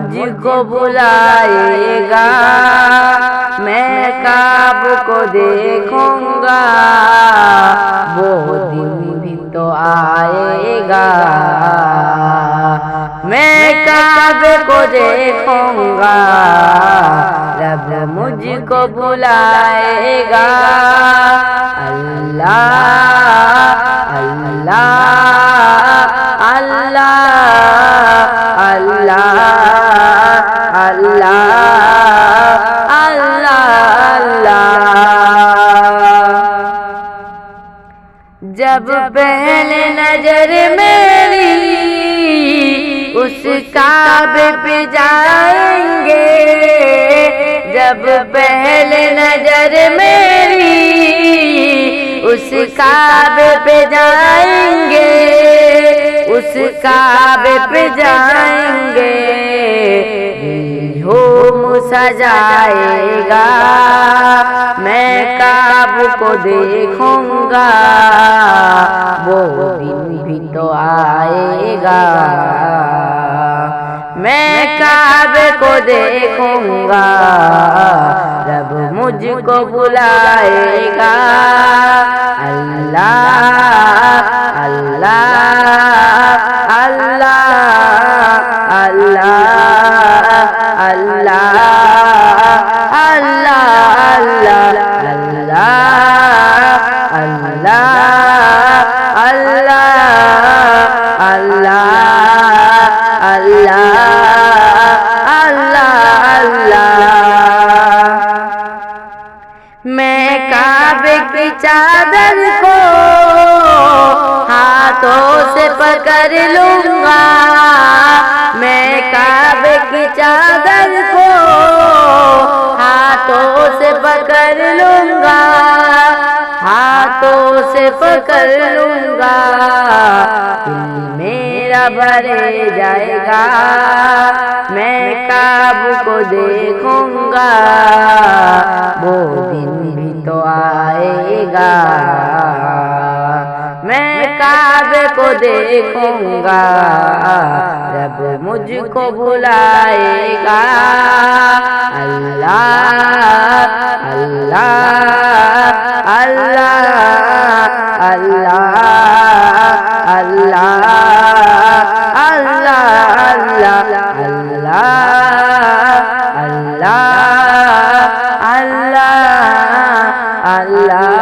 मुझको बुलाएगा मैं काब को देखूंगा वो दिन भी तो आएगा मैं काब को देखूंगा रब मुझको बुलाएगा अल्लाह अल्लाह जब बहन नजर मेरी उस काबे पे जाएंगे जब बहन नजर मेरी उस काबे पे जाएंगे उस काबे पे जाएंगे हो मुसा जाएगा কোদে খঙ্গা বহুদিন ভিত আয়েগা मैं काबे को देखूंगा रब मुझको बुलाएगा अल्लाह अल्लाह मैं काबे की चादर को हाथों से पकड़ लूंगा मैं काबे की चादर को हाथों से पकड़ लूंगा हाथों से पकड़ लूंगा मेरा भरे जाएगा मैं काबू को देखूंगा वो रब को देखूंगा रब मुझको बुलाएगा अल्लाह अल्लाह अल्लाह अल्लाह अल्लाह अल्लाह अल्लाह अल्लाह अल्लाह अल्लाह अल्लाह